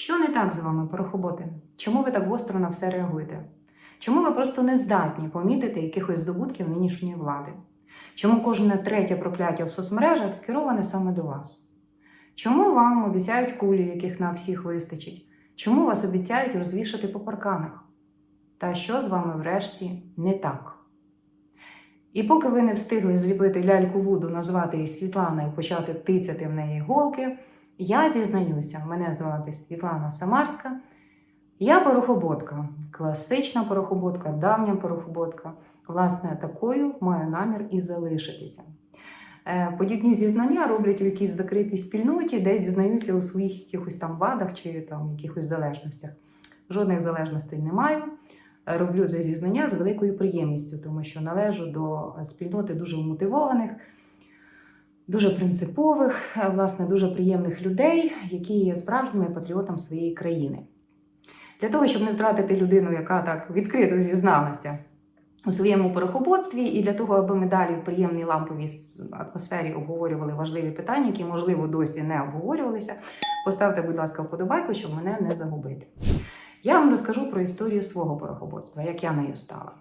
Що не так з вами, порохоботи? Чому ви так гостро на все реагуєте? Чому ви просто не здатні помітити якихось здобутків нинішньої влади? Чому кожне третє прокляття в соцмережах скероване саме до вас? Чому вам обіцяють кулі, яких на всіх вистачить? Чому вас обіцяють розвішати по парканах? Та що з вами врешті не так? І поки ви не встигли зліпити ляльку Вуду, назвати її Світлана і почати тицяти в неї голки, я зізнаюся, мене звати Світлана Самарська. Я порохоботка, класична порохоботка, давня порохоботка. Власне, такою маю намір і залишитися. Е, Подібні зізнання роблять у якійсь закритій спільноті, де зізнаються у своїх якихось там вадах чи там якихось залежностях. Жодних залежностей не маю. Роблю це зізнання з великою приємністю, тому що належу до спільноти дуже мотивованих, дуже принципових, е, власне, дуже приємних людей, які є справжніми патріотами своєї країни. Для того, щоб не втратити людину, яка так відкрито зізналася у своєму порохоботстві, і для того, аби ми далі в приємній ламповій атмосфері обговорювали важливі питання, які, можливо, досі не обговорювалися, поставте, будь ласка, вподобайку, щоб мене не загубити. Я вам розкажу про історію свого порохоботства, як я нею стала.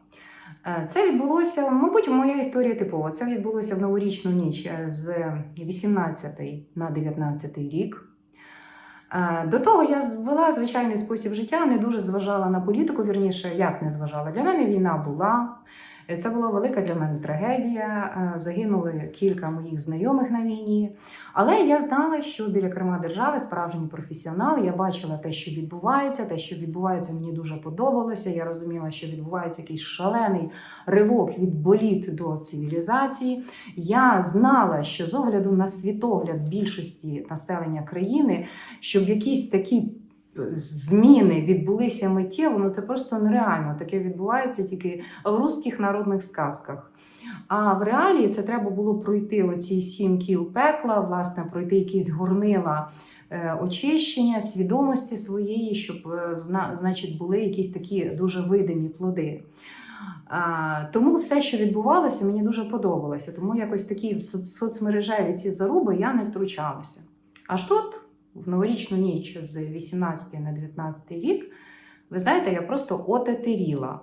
Е, Це відбулося, мабуть, моя історія типова. Це відбулося в новорічну ніч е, з 18 на 19 рік. Е, До того я вела звичайний спосіб життя, не дуже зважала на політику, вірніше, як не зважала. Для мене війна була. Е, Це була велика для мене трагедія. Е, Загинули кілька моїх знайомих на війні. Але я знала, що біля керма держави справжній професіонал. Я бачила те, що відбувається. Те, що відбувається, мені дуже подобалося. Я розуміла, що відбувається якийсь шалений ривок від боліт до цивілізації. Я знала, що з огляду на світогляд більшості населення країни, щоб якісь такі зміни відбулися миттєво, ну це просто нереально. Таке відбувається тільки в русських народних сказках. А в реалії це треба було пройти оці сім кіл пекла, власне, пройти якісь горнила е, очищення, свідомості своєї, щоб е, зна- значить, були якісь такі дуже видимі плоди. Тому все, що відбувалося, мені дуже подобалося. Тому якось такі в соцмережеві ці заруби я не втручалася. Аж тут, в новорічну ніч з 18 на 19 рік, ви знаєте, я просто отетеріла.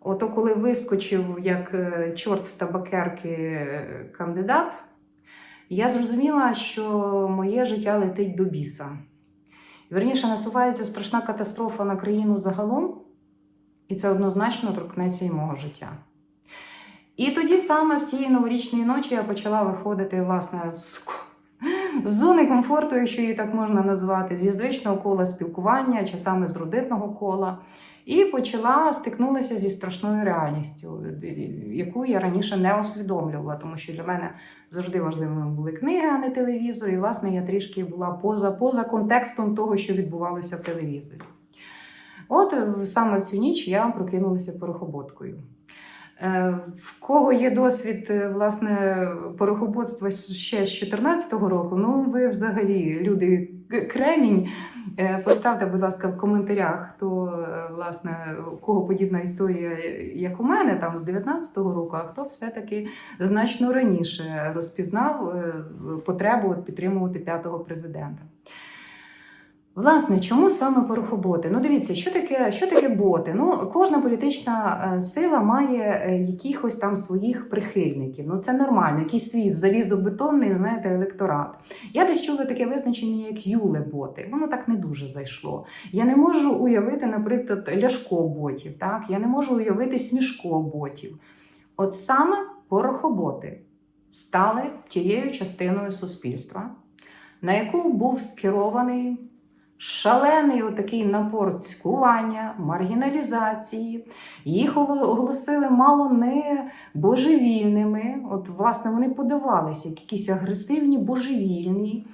Ото коли вискочив як е, чорт з табакерки е, кандидат, я зрозуміла, що моє життя летить до біса. Вірніше, насувається страшна катастрофа на країну загалом, і це однозначно торкнеться і мого життя. І тоді саме з цієї новорічної ночі я почала виходити власне з, з зони комфорту, якщо її так можна назвати, зі звичного кола спілкування чи саме з родинного кола. І почала стикнулася зі страшною реальністю, яку я раніше не усвідомлювала, тому що для мене завжди важливими були книги, а не телевізор. І, власне, я трішки була поза, поза контекстом того, що відбувалося в телевізорі. От саме в цю ніч я прокинулася порохоботкою. Е, В кого є досвід е, власне порохоботства ще з 2014 року, ну ви взагалі люди кремінь. Е, Поставте, будь ласка, в коментарях, хто власне у кого подібна історія, як у мене, там з 19-го року, а хто все-таки значно раніше розпізнав потребу підтримувати п'ятого президента. Власне, чому саме порохоботи? Ну, дивіться, що таке, що таке боти? Ну, кожна політична е, сила має е, якихось там своїх прихильників. Ну, це нормально, якийсь свій залізобетонний, знаєте, електорат. Я десь чула таке визначення, як юле-боти. Воно так не дуже зайшло. Я не можу уявити, наприклад, ляшко-ботів, так? Я не можу уявити смішко-ботів. От саме порохоботи стали тією частиною суспільства, на яку був скерований шалений отакий напор цькування, маргіналізації. Їх оголосили мало не божевільними. От, власне, вони подавалися як якісь агресивні божевільні,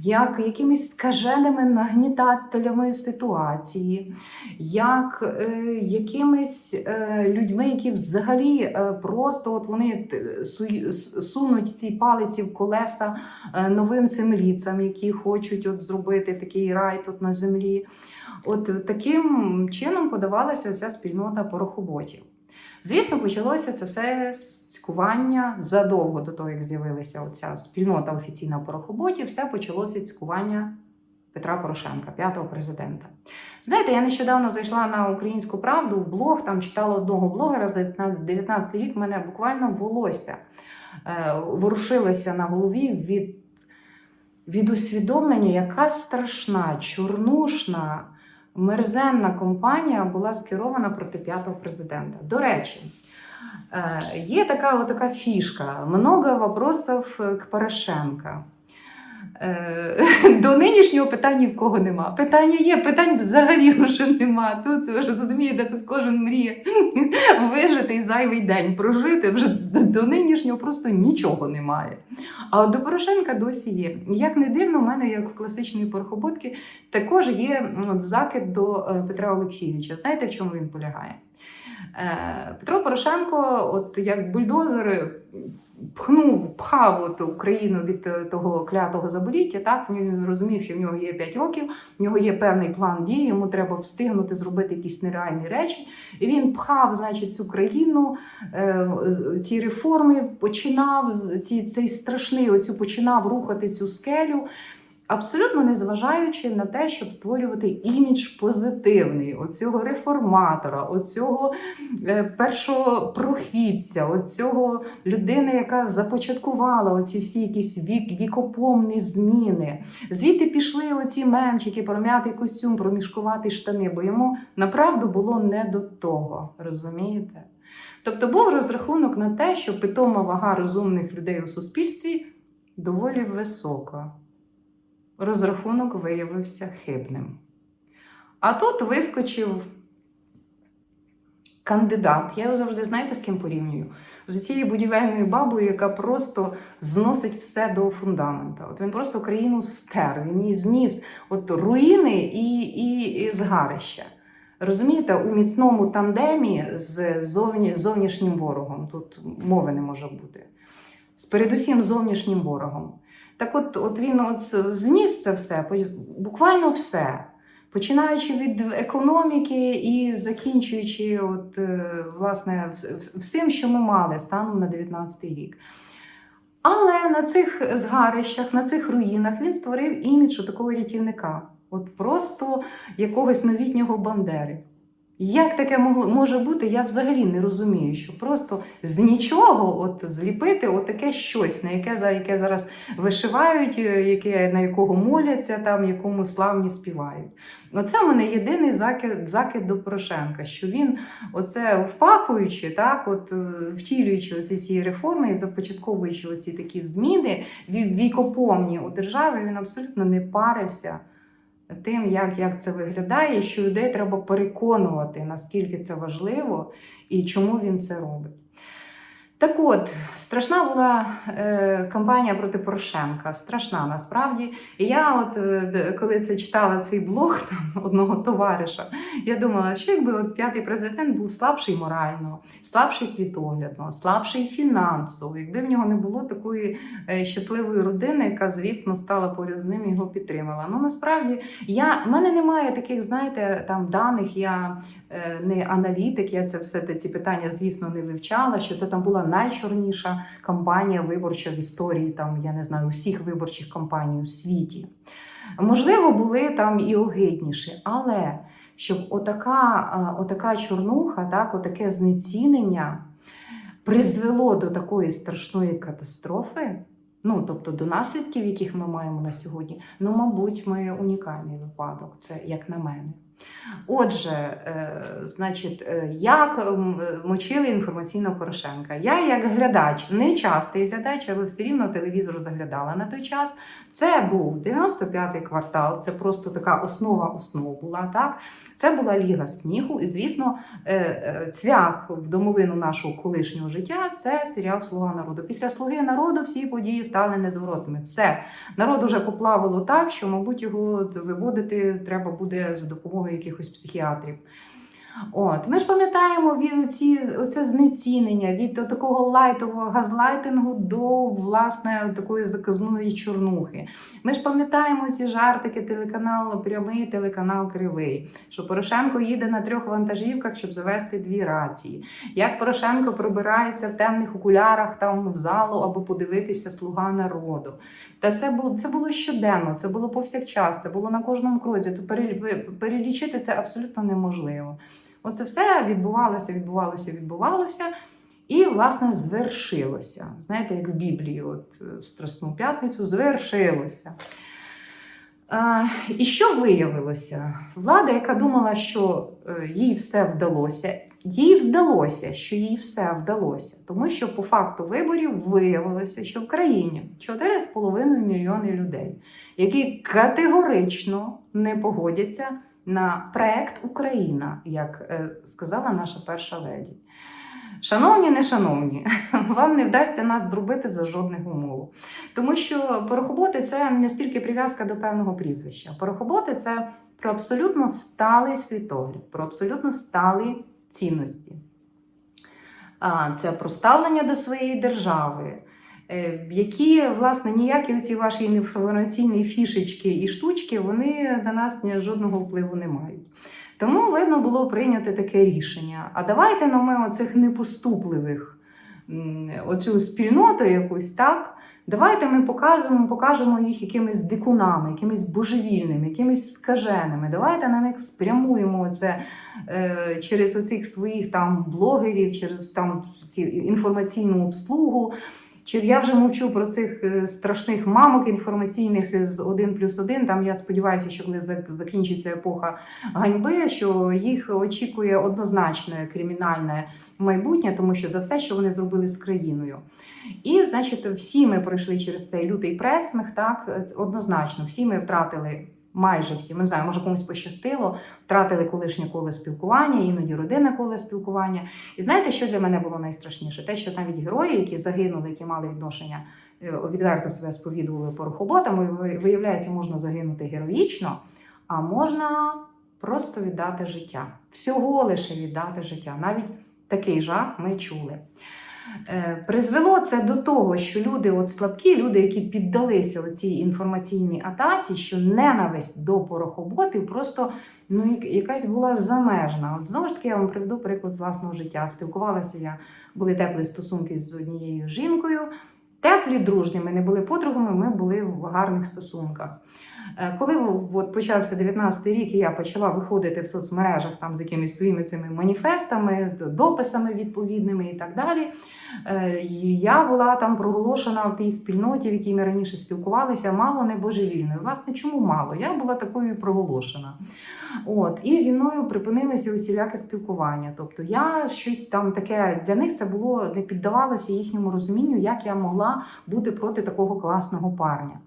як якимись скаженими нагнітателями ситуації, як е, якимись е, людьми, які взагалі е, просто от вони су- сунуть ці палиці в колеса е, новим цим ліцам, які хочуть от зробити такий рай тут на землі. От таким чином подавалася ця спільнота порохоботів. Звісно, почалося це все цькування задовго до того, як з'явилася оця спільнота офіційна порохоботів, все почалося цькування Петра Порошенка, п'ятого президента. Знаєте, я нещодавно зайшла на українську правду в блог, там читала одного блогера за 19 рік. мене буквально волосся е, ворушилося на голові від, від усвідомлення, яка страшна, чорнушна, мерзенна компанія була скерована проти п'ятого президента. До речі. Е, Є така, така фішка. Много вопросов к Порошенко. Е, До нинішнього питань ні в кого нема. Питання є, питань взагалі вже нема. Тут розумієте, тут кожен мріє вижити і зайвий день прожити. Вже до, нинішнього просто нічого немає. А от до Порошенка досі є. Як не дивно, в мене, як в класичної порхоботки, також є от, закид до е, Петра Олексійовича. Знаєте, в чому він полягає? Е, Петро Порошенко, от як бульдозер, пхнув, пхав от Україну від е, того клятого заболіття. Так він розумів, що в нього є 5 років, в нього є певний план дії, йому треба встигнути зробити якісь нереальні речі. І він пхав, значить, цю країну, е, ці реформи, починав ці, цей страшний оцю починав рухати цю скелю. Абсолютно не зважаючи на те, щоб створювати імідж позитивний, оцього реформатора, оцього е, першого прохідця, оцього людини, яка започаткувала оці всі якісь вік, вікопомні зміни. Звідти пішли оці мемчики, про м'ятий костюм, про мішкувати штани, бо йому направду було не до того, розумієте? Тобто був розрахунок на те, що питома вага розумних людей у суспільстві доволі висока. Розрахунок виявився хибним. А тут вискочив кандидат. Я завжди знаєте, з ким порівнюю? З цією будівельною бабою, яка просто зносить все до фундамента. От він просто країну стер, він її зніс от руїни і, і, і згарища. Розумієте, у міцному тандемі з зовні, зовнішнім ворогом. Тут мови не може бути. З передусім зовнішнім ворогом. Так от, от він от зніс це все, буквально все. Починаючи від економіки і закінчуючи от, е, власне, вс- вс- всім, що ми мали станом на 19 рік. Але на цих згарищах, на цих руїнах він створив імідж такого рятівника, от просто якогось новітнього бандери. Як таке могло може бути, я взагалі не розумію, що просто з нічого от зліпити от таке щось, на яке за яке зараз вишивають, е, яке на якого моляться, там якому славні співають. Оце в мене єдиний закид, закид до Порошенка, що він, оце впахуючи, так, от е, втілюючи оці ці реформи і започатковуючи оці такі зміни ві- вікопомні у державі, він абсолютно не парився тим, як, як це виглядає, що людей треба переконувати, наскільки це важливо і чому він це робить. Так от, страшна була е, кампанія проти Порошенка. Страшна насправді. І я, от е, коли це читала цей блог там, одного товариша, я думала, що якби от п'ятий президент був слабший морально, слабший світоглядно, слабший фінансово, якби в нього не було такої е, щасливої родини, яка, звісно, стала поряд з ним і його підтримала. Ну насправді я в мене немає таких, знаєте, там даних. Я е, не аналітик, я це все ці питання, звісно, не вивчала. Що це там була найчорніша кампанія виборча в історії, там я не знаю, усіх виборчих кампаній у світі. Можливо, були там і огидніші, але щоб отака, е, отака чорнуха, так, отаке знецінення призвело до такої страшної катастрофи. Ну, тобто до наслідків, яких ми маємо на сьогодні, ну, мабуть, ми унікальний випадок, це як на мене. Отже, е, значить, е, як е, мочили інформаційно Порошенка? Я, як глядач, не частий глядач, але все рівно телевізор заглядала на той час. Це був 95-й квартал, це просто така основа основ була. так? Це була Ліга снігу, і, звісно, цвях в домовину нашого колишнього життя це серіал Слуга народу. Після Слуги народу всі події стали незворотними. Все, народ уже поплавило так, що, мабуть, його виводити треба буде за допомогою якихось психіатрів. От. Ми ж пам'ятаємо від ці, оце знецінення від такого лайтового газлайтингу до власне такої заказної чорнухи. Ми ж пам'ятаємо ці жартики телеканалу прямий, телеканал Кривий, що Порошенко їде на трьох вантажівках, щоб завести дві рації. Як Порошенко пробирається в темних окулярах там в залу або подивитися слуга народу. Та це було це було щоденно, це було повсякчас, це було на кожному крозі. То перелі- перелічити це абсолютно неможливо. Оце все відбувалося, відбувалося, відбувалося. І, власне, звершилося. Знаєте, як в Біблії, от е, в Страсну п'ятницю звершилося. Е, і що виявилося? Влада, яка думала, що е, їй все вдалося, їй здалося, що їй все вдалося. Тому що по факту виборів виявилося, що в країні 4,5 мільйони людей, які категорично не погодяться на проект Україна, як е, сказала наша перша леді. Шановні, не шановні, вам не вдасться нас зробити за жодних умов. Тому що порохоботи це не стільки прив'язка до певного прізвища. Порохоботи це про абсолютно сталий світогляд, про абсолютно сталі цінності. Це про ставлення до своєї держави, які, власне, ніякі ці ваші інформаційні фішечки і штучки, вони на нас жодного впливу не мають. Тому видно було прийняти таке рішення. А давайте ну, ми оцих непоступливих, оцю спільноту якусь так. Давайте ми покажемо, покажемо їх якимись дикунами, якимись божевільними, якимись скаженими. Давайте на них спрямуємо це е, через оцих своїх там блогерів, через там ці інформаційну обслугу. Чи я вже мовчу про цих е, страшних мамок інформаційних з 1 плюс 1. Там я сподіваюся, що коли закінчиться епоха ганьби, що їх очікує однозначне кримінальне майбутнє, тому що за все, що вони зробили з країною. І, значить, всі ми пройшли через цей лютий пресинг, так однозначно, всі ми втратили. Майже всі, ми не знаю, може комусь пощастило, втратили колишнє коло спілкування, іноді родинне коло спілкування. І знаєте, що для мене було найстрашніше? Те, що навіть герої, які загинули, які мали відношення, е, відверто себе сповідували порохоботами, ви- виявляється, можна загинути героїчно, а можна просто віддати життя. Всього лише віддати життя. Навіть такий жах ми чули. Е, Призвело це до того, що люди, от слабкі, люди, які піддалися цій інформаційній атаці, що ненависть до порохоботів просто ну, якась була замежна. От знову ж таки, я вам приведу приклад з власного життя. Спілкувалася я, були теплі стосунки з однією жінкою. Теплі, дружні, ми не були подругами, ми були в гарних стосунках. Е, Коли от почався 19-й рік, і я почала виходити в соцмережах там з якимись своїми цими маніфестами, дописами відповідними і так далі. е, Я була там проголошена в тій спільноті, в якій ми раніше спілкувалися, мало не божевільною. Власне, чому мало? Я була такою проголошена. От, і зі мною припинилося усіляке спілкування. Тобто я щось там таке для них це було не піддавалося їхньому розумінню, як я могла бути проти такого класного парня.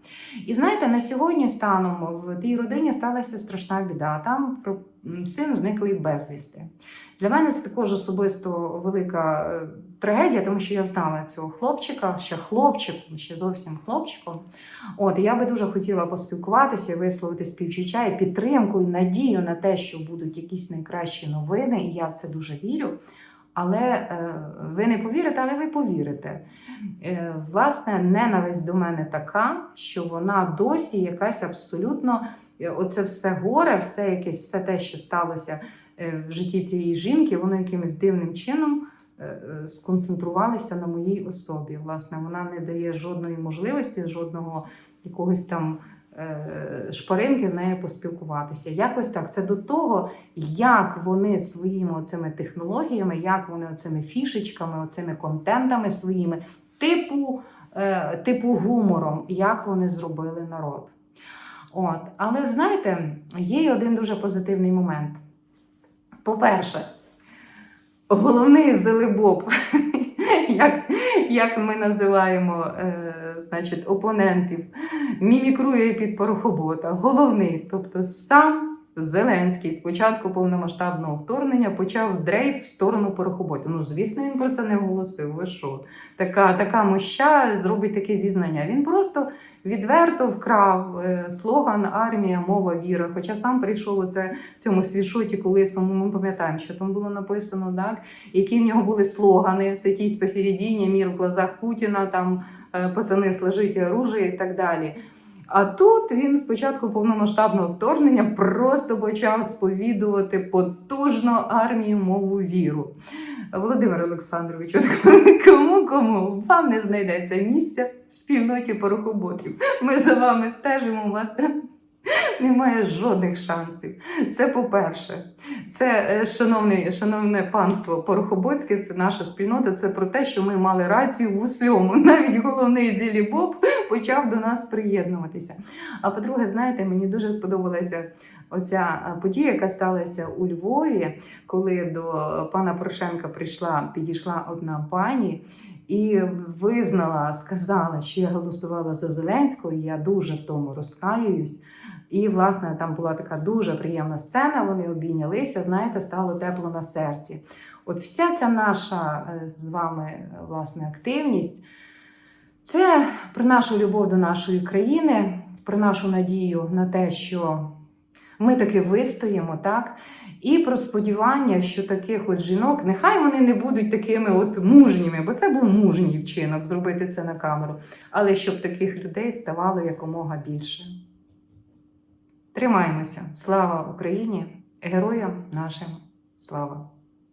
І знаєте, на сьогодні станом в тій родині сталася страшна біда. Там син зниклий безвісти. Для мене це також особисто велика е, трагедія, тому що я знала цього хлопчика, ще хлопчиком, ще зовсім хлопчиком. От я би дуже хотіла поспілкуватися, висловити співчуття і підтримку, і надію на те, що будуть якісь найкращі новини, і я в це дуже вірю. Але е, ви не повірите, але ви повірите. Е, власне, ненависть до мене така, що вона досі якась абсолютно е, оце все горе, все якесь, все те, що сталося в житті цієї жінки, воно якимось дивним чином сконцентрувалося на моїй особі. Власне, вона не дає жодної можливості, жодного якогось там шпаринки з нею поспілкуватися. Якось так. Це до того, як вони своїми цими технологіями, як вони оцими фішечками, оцими контентами своїми, типу, е, типу гумором, як вони зробили народ. От. Але знаєте, є й один дуже позитивний момент. По-перше, головний зелебоб, як, як ми називаємо е, значить, опонентів, мімікрує під порохобота. Головний, тобто сам Зеленський спочатку повномасштабного вторгнення почав дрейф в сторону порохоботів. Ну, звісно, він про це не оголосив. Ви що? Така, така моща зробить таке зізнання. Він просто відверто вкрав е, слоган армія, мова, віра. Хоча сам прийшов у це в цьому свішоті колисому. Ми пам'ятаємо, що там було написано, так? які в нього були слогани, «Садись посередині, мір в глазах Путіна, там е, пацани сложіть оружие і так далі. А тут він спочатку повномасштабного вторгнення просто почав сповідувати потужну армію мову віру. Володимир Олександрович, от кому кому вам не знайдеться місця в спільноті порохоботів. Ми за вами стежимо, вас немає жодних шансів. Це по-перше, це е, шановне, шановне панство Порохоботське, це наша спільнота. Це про те, що ми мали рацію в усьому. Навіть головний Зілі Боб почав до нас приєднуватися. А по-друге, знаєте, мені дуже сподобалася оця е, подія, яка сталася у Львові, коли до пана Порошенка прийшла, підійшла одна пані. І визнала, сказала, що я голосувала за Зеленського, і я дуже в тому розкаююсь. І, власне, там була така дуже приємна сцена. Вони обійнялися, знаєте, стало тепло на серці. От вся ця наша е, з вами е, власне активність це про нашу любов до нашої країни, про нашу надію на те, що ми таки вистоїмо, так? І про сподівання, що таких от жінок, нехай вони не будуть такими от мужніми, бо це був мужній вчинок зробити це на камеру, але щоб таких людей ставало якомога більше. Тримаємося. Слава Україні! Героям нашим слава!